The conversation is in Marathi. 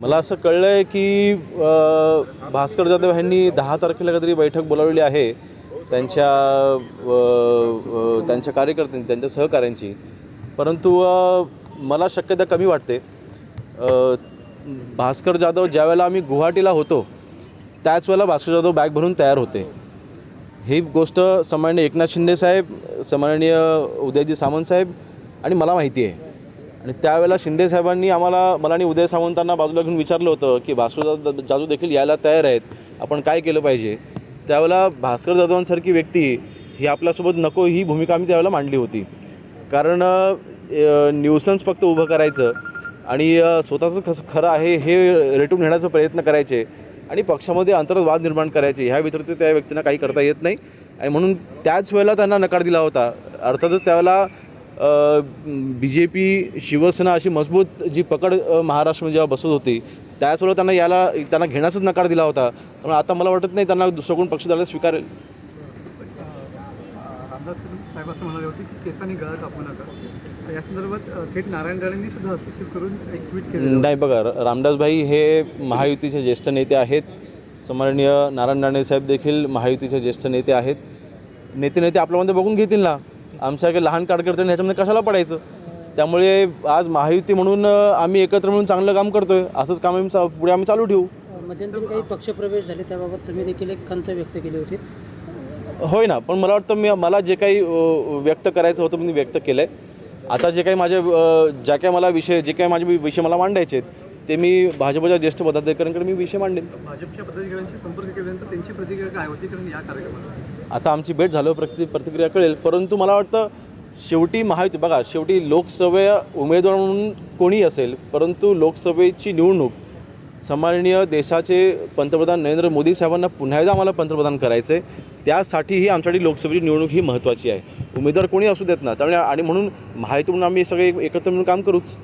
मला असं कळलं आहे की भास्कर जाधव यांनी दहा तारखेला काहीतरी बैठक बोलावलेली आहे. त्यांच्या त्यांच्या कार्यकर्त्यांची त्यांच्या सहकाऱ्यांची. परंतु मला शक्यता कमी वाटते. भास्कर जाधव ज्यावेळेला आम्ही गुवाहाटीला होतो त्याच वेळेला भास्कर जाधव बॅग भरून तयार होते. ही गोष्ट सन्माननीय एकनाथ शिंदे साहेब सन्माननीय उदयजी सामंत साहेब आणि मला माहिती आहे. आणि त्यावेळेला शिंदे साहेबांनी आम्हाला मला आणि उदय सावंतांना बाजूला घेऊन विचारलं होतं की भास्कर जाधव देखील यायला तयार आहेत. आपण काय केलं पाहिजे? त्यावेळेला भास्कर जाधवांसारखी व्यक्ती ही आपल्यासोबत नको ही भूमिका आम्ही त्यावेळेला मांडली होती. कारण न्यूसन्स फक्त उभं करायचं आणि स्वतःचं कसं खरं आहे हे रेटून घेण्याचा प्रयत्न करायचे आणि पक्षामध्ये अंतर्वाद निर्माण करायचे. ह्या व्यतिरिक्त त्या व्यक्तींना काही करता येत नाही. आणि म्हणून त्याच वेळेला त्यांना नकार दिला होता. अर्थातच त्यावेळेला बी जे पी शिवसेना अशी मजबूत जी पकड महाराष्ट्रामध्ये जेव्हा बसत होती त्याच वेळेला त्यांना याला त्यांना घेण्याचाच नकार दिला होता. त्यामुळे आता मला वाटत नाही त्यांना दुसरा कोण पक्ष द्यायला स्वीकारेल रामदास कदम साहेब असं म्हणाले होते की केसांनी गळा कापू नका. या संदर्भात अ, थेट नारायण राणेंनी सुद्धा हस्तक्षेप करून एक ट्विट केलं नाही बघा र- रामदासभाई हे महायुतीचे ज्येष्ठ नेते आहेत. सन्माननीय नारायण राणे साहेब देखील महायुतीचे ज्येष्ठ नेते आहेत. नेते नेते आपल्यामध्ये बघून घेतील ना. आमच्या लहान कार्यकर्त्यांनी ह्याच्यामध्ये कशाला पडायचं? त्यामुळे आज महायुती म्हणून आम्ही एकत्र म्हणून चांगलं काम करतोय. असंच काम आम्ही पुढे आम्ही चालू ठेवू. मध्यंतरी काही पक्षप्रवेश झाले त्याबाबत तुम्ही देखील एक खंत व्यक्त केली होती. होय ना पण मला वाटतं मी मला जे काही व्यक्त करायचं होतं मी व्यक्त केलं आहे आता जे काही माझे ज्या काही मला विषय जे काही माझे विषय मला मांडायचे आहेत ते मी भाजपच्या ज्येष्ठ पदाधिकाऱ्यांकडे मी विषय मांडेन. भाजपच्या पदाधिकाऱ्यांशी संपर्क केल्यानंतर त्यांची प्रतिक्रिया काय होती? कारण या कार्यक्रमात आता आमची भेट झाल्यावर प्रति प्रतिक्रिया कळेल. परंतु मला वाटतं शेवटी महायुती बघा शेवटी लोकसभा उमेदवार म्हणून कोणी असेल परंतु लोकसभेची निवडणूक सन्माननीय देशाचे पंतप्रधान नरेंद्र मोदी साहेबांना पुन्हा एकदा आम्हाला पंतप्रधान करायचं आहे त्यासाठीही आमच्यासाठी लोकसभेची निवडणूक ही महत्त्वाची आहे. उमेदवार कोणी असू देत ना त्यामुळे आणि म्हणून महायुती म्हणून आम्ही सगळे एकत्र म्हणून काम करूच.